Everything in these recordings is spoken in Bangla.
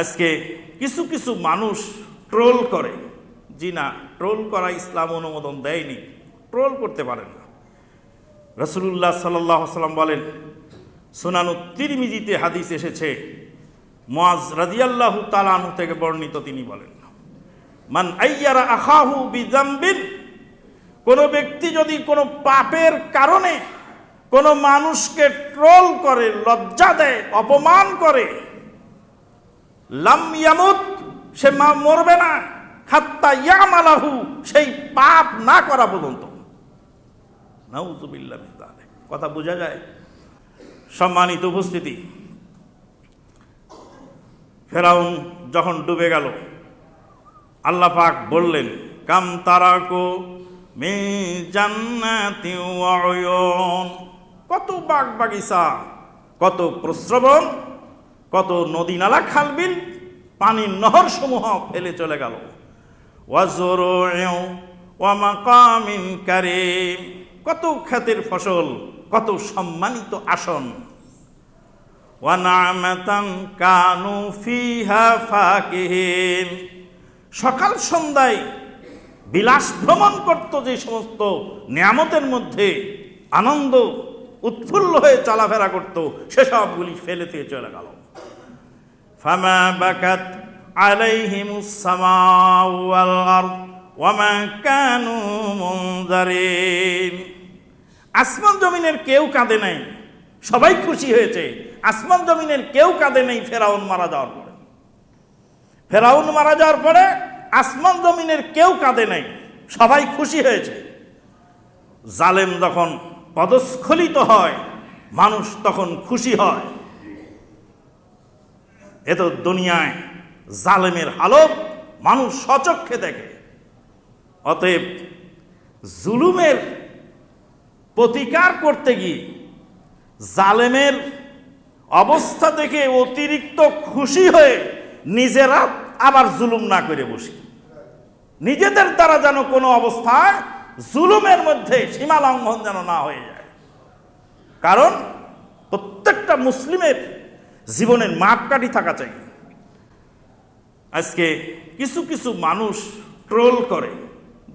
আজকে কিছু কিছু মানুষ ট্রোল করে। জি না, ট্রোল করা ইসলাম অনুমোদন দেয়নি। ট্রোল করতে পারেন না। রসুল্লাহ সাল্লাহ সাল্লাম বলেন, সোনানু তিরমিজিতে হাদিস এসেছে মোয়াজ রাদিয়াল্লাহ তালানু থেকে বর্ণিত তিনি বলেন, মান আইয়ারা আখাহু বিজাম্বিন কোনো ব্যক্তি যদি কোনো পাপের কারণে কোনো মানুষকে ট্রোল করে, লজ্জা দেয়, অপমান করে লাম ইয়ামুত, সে মা মরবে না হাত্তা ইয়ামালাহু, সেই পাপ না করা পর্যন্ত নাউজুবিল্লাহ। কথা বোঝা যায় সম্মানিত উপস্থিতি ফেরাউন যখন ডুবে গেল, আল্লাহ পাক বললেন, কাম তারাকো মে জান্নাতি। কত বাগ বাগিচা কত প্রশ্রবণ কত নদী নালা খালবিল পানির নহর সমূহ ফেলে চলে গেল। কত খ্যাতের ফসল, কত সম্মানিত আসন। সকাল সন্ধ্যায় বিলাস ভ্রমণ করত যে সমস্ত নিয়ামতের মধ্যে আনন্দ, উৎফুল্ল হয়ে চলাফেরা করত, সেসবগুলি ফেলে দিয়ে চলে গেল। ফামা বাকাত আলাইহিমুস সামাউ ওয়াল ওয়ামা কানু আসমান জমিনের কেউ কাঁদে নাই, সবাই খুশি হয়েছে। আসমান জমিনের কেউ কাঁদে নেই, ফেরাউন মারা যাওয়ার পরে। ফেরাউন মারা যাওয়ার পরে আসমান জমিনের কেউ কাঁদে নাই, সবাই খুশি হয়েছে। জালেম যখন পদস্খলিত হয়, মানুষ তখন খুশি হয়। এ তো দুনিয়ায় জালেমের হালত, মানুষ সচক্ষে দেখে। অতএব জুলুমের প্রতিকার করতে গিয়ে জালেমের অবস্থা দেখে অতিরিক্ত খুশি হয়ে নিজেরা আবার জুলুম না করে বসি। নিজেদের দ্বারা যেন কোনো অবস্থায় জুলুমের মধ্যে সীমা লঙ্ঘন যেন না হয়ে যায়। কারণ প্রত্যেকটা মুসলিমের জীবনের মাপকাঠি থাকা চাই। আজকে কিছু কিছু মানুষ ট্রোল করে।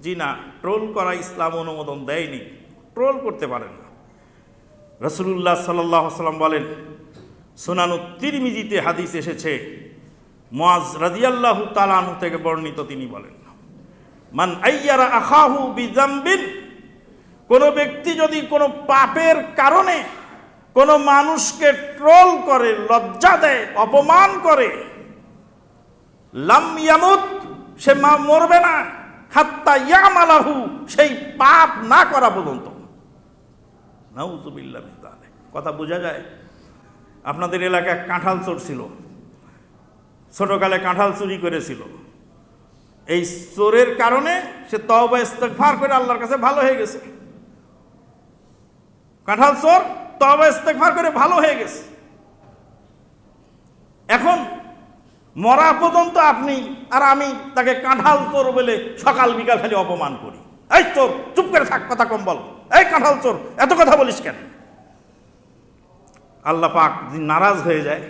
জি না, ট্রোল করা ইসলাম অনুমোদন দেয়নি। ট্রোল করতে পারেন না। রসুল্লাহ সাল্লাহ সাল্লাম বলেন, সোনানু তিরমিজিতে হাদিস এসেছে মোয়াজ রাদিয়াল্লাহু তালানু থেকে বর্ণিত তিনি বলেন, মান আইয়ারা আখাহু বিজাম্বিন কোনো ব্যক্তি যদি কোনো পাপের কারণে কোনো মানুষকে ট্রোল করে, লজ্জা দেয়, অপমান করে। লাম ইয়ামুত, সে মা মরবে না। হাত্তা ইয়ামালাহু, সেই পাপ না করা পর্যন্ত। কথা বোঝা যায়? আপনাদের এলাকায় কাঁঠাল চোর ছিল। ছোটকালে কাঁঠাল চুরি করেছিল। এই চোরের কারণে সে তওবা ইস্তেগফার করে আল্লাহর কাছে ভালো হয়ে গেছে। কাঁঠাল চোর তওবা ইস্তেগফার করে ভালো হয়ে গেছে। এখন মরা পর্যন্ত আপনি আর আমি তাকে কাঁঠাল চোর বলে সকাল বিকাল খালি অপমান করি। এই চোর, চুপ করে থাক, কথা কম বল। এই কাঁঠাল চোর, এত কথা বলিস কেন? আল্লাহ পাক নারাজ হয়ে যায়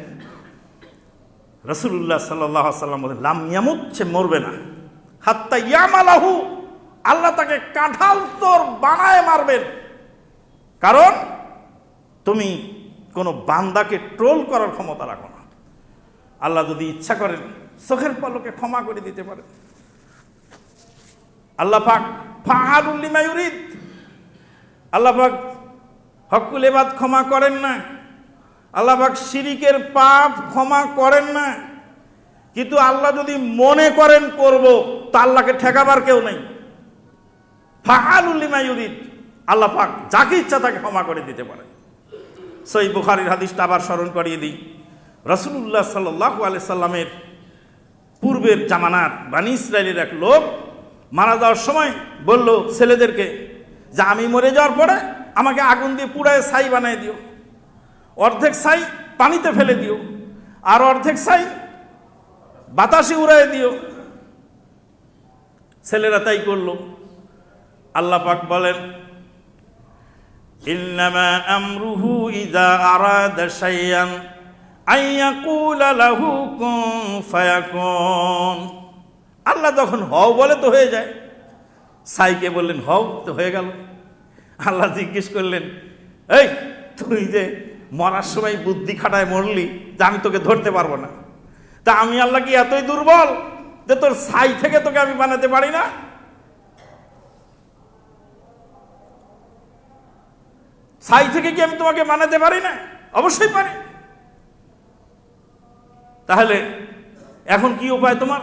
রসুল্লাহ সাল্লাহ সাল্লাম বলেন, লাম ইয়ামুত সে মরবে না। হাত্তা ইয়ামালাহু, আল্লাহ তাকে কাঁঠাল তোর বানায় মারবেন। কারণ তুমি কোনো বান্দাকে ট্রোল করার ক্ষমতা রাখো না। আল্লাহ যদি ইচ্ছা করেন, চোখের পলকে ক্ষমা করে দিতে পারেন। আল্লাহ পাক ফাহারুল্লিমা ইউরিদ। আল্লাহ পাক হকুল এবাদ ক্ষমা করেন না। আল্লাহ পাক শিরিকের পাপ ক্ষমা করেন না। কিন্তু আল্লাহ যদি মনে করেন করব, তা আল্লাহকে ঠেকাবার কেউ নেই। ফাহালুল্লিমা ইউরিদ। আল্লাহ পাক যাকে ইচ্ছা তাকে ক্ষমা করে দিতে পারে সই বুখারির হাদিসটা আবার স্মরণ করিয়ে দিই। রসুল্লাহ সাল্লাহ আলি সাল্লামের পূর্বের জামানার বানি ইসরায়েলের এক লোক মারা যাওয়ার সময় বলল, ছেলেদেরকে, যে আমি মরে যাওয়ার পরে আমাকে আগুন দিয়ে পুড়ায় ছাই বানায় দিও। অর্ধেক ছাই পানিতে ফেলে দিও আর অর্ধেক ছাই বাতাসে উড়ায় দিও। ছেলেরা তাই করল। আল্লাহ পাক বলেন ইন্নামা আমরুহু ইদা আরাদা শাইয়ান আইয়াকুলা লাহু কুন ফায়াকুন। আল্লাহ যখন হও বলে তো হয়ে যায়। সাইকে বললেন, হও তো হয়ে গেল। আল্লাহ জিজ্ঞেস করলেন, এই, তুই যে মরার সময় বুদ্ধি খাটায় মরলি যে আমি তোকে ধরতে পারব না। তা আমি আল্লাহ কি এতই দুর্বল যে তোর সাই থেকে তোকে আমি বানাতে পারি না? সাই থেকে কি আমি তোমাকে মানাতে পারি না? অবশ্যই পারি। তাহলে, এখন কি উপায় তোমার?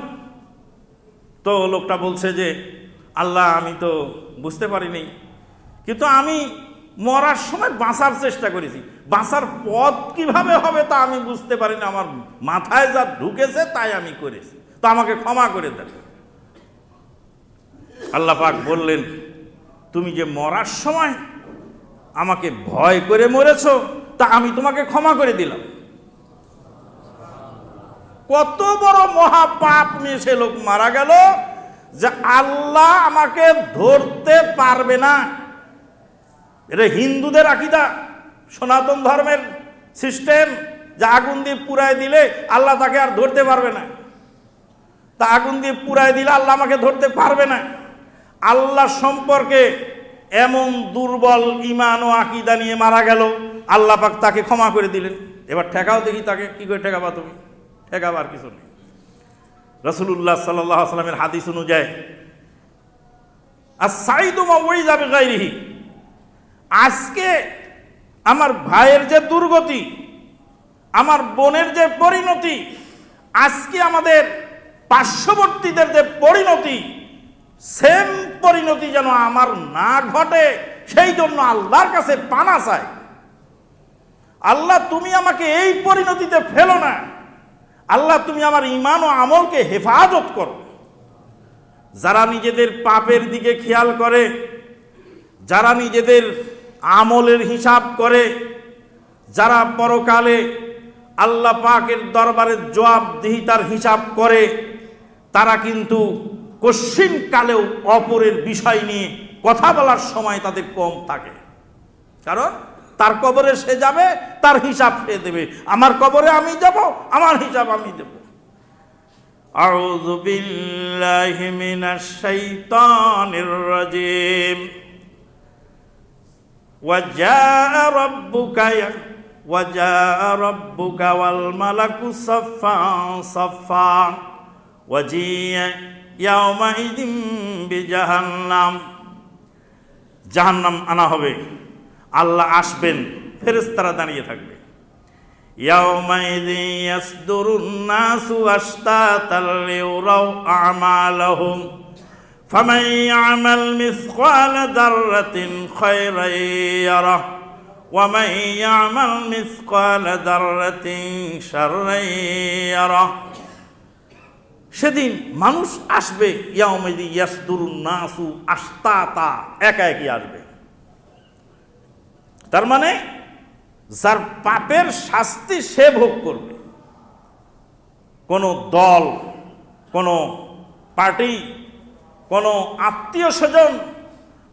তো লোকটা বলছে যে, আল্লাহ, আমি তো বুঝতে পারিনি। কিন্তু আমি মরার সময় বাঁচার চেষ্টা করেছি। বাঁচার পথ কীভাবে হবে তা আমি বুঝতে পারি না আমার মাথায় যা ঢুকেছে, তাই আমি করেছি। তো আমাকে ক্ষমা করে দেন। আল্লাহ পাক বললেন, তুমি যে মরার সময় আমাকে ভয় করে মরেছ, তা আমি তোমাকে ক্ষমা করে দিলাম। কত বড় মহাপাপ নিয়ে সে লোক মারা গেল যে আল্লাহ আমাকে ধরতে পারবে না। এটা হিন্দুদের আকিদা, সনাতন ধর্মের সিস্টেম, যে আগুন দিয়ে পুরায় দিলে আল্লাহ তাকে আর ধরতে পারবে না। তা আগুন দিয়ে পুরায় দিলে আল্লাহ আমাকে ধরতে পারবে না। আল্লাহ সম্পর্কে এমন দুর্বল ইমান ও আকিদা নিয়ে মারা গেল, আল্লাহ পাক তাকে ক্ষমা করে দিলেন। এবার ঠেকাও দেখি তাকে, কি করে ঠেকাবা তুমি? ঠেকাবার কিছু নেই। রসুল্লাহ সাল্লাহ সাল্লামের হাদিস অনুযায়ী আর সাইদুমা ওই যাবে গাইরিহি আজকে আমার ভাইয়ের যে দুর্গতি, আমার বোনের যে পরিণতি, আজকে আমাদের পার্শ্ববর্তীদের যে পরিণতি সেম পরিণতি যেন আমার না ঘটে, সেই জন্য আল্লাহর কাছে পানা চাই। আল্লাহ, তুমি আমাকে এই পরিণতিতে ফেলো না। আল্লাহ, তুমি আমার ইমান ও আমলকে হেফাজত করো। যারা নিজেদের পাপের দিকে খেয়াল করে, যারা নিজেদের আমলের হিসাব করে, যারা পরকালে আল্লাহ পাকের দরবারে জবাবদিহিতার হিসাব করে, তারা কিন্তু কশ্চিন কালেও অপরের বিষয় নিয়ে কথা বলার সময় তাদের কম থাকে কারণ তার কবরে সে যাবে তার হিসাব সে দেবে আমার কবরে আমি যাব আমার হিসাব আমি দেব أعوذ بالله من الشيطان الرجيم وجاء ربك ي- وجاء ربك والملك صفا صفا وجيء يومئذ بجهنم জাহান্নাম আনা হবে আল্লাহ আসবেন ফেরেশতারা দাঁড়িয়ে থাকবে يومئذ يصدر الناس أشتاتا ليروا أعمالهم فمن يعمل مثقال ذرة خيرا يره ومن يعمل مثقال ذرة شرا يره সেদিন মানুষ আসবে ইয়াউমেদি ইয়াসদুরুন নাসু আস্তাতা একা একই আসবে। তার মানে যার পাপের শাস্তি সে ভোগ করবে। কোনো দল, কোনো পার্টি, কোনো আত্মীয় স্বজন,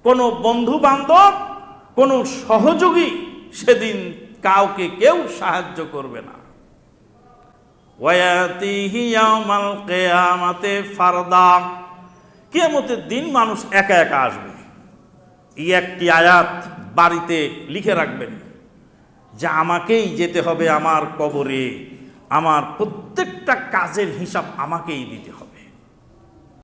কোনো বন্ধু বান্ধব কোনো সহযোগী সেদিন কাউকে কেউ সাহায্য করবে না। ওয়াতিহি কিয়ামাতে ফারদা। কিয়ামতের দিন মানুষ একা একা আসবে। এই একটি আয়াত বাড়িতে লিখে রাখবেন। যে আমাকেই যেতে হবে আমার কবরে। আমার প্রত্যেকটা কাজের হিসাব আমাকেই দিতে হবে।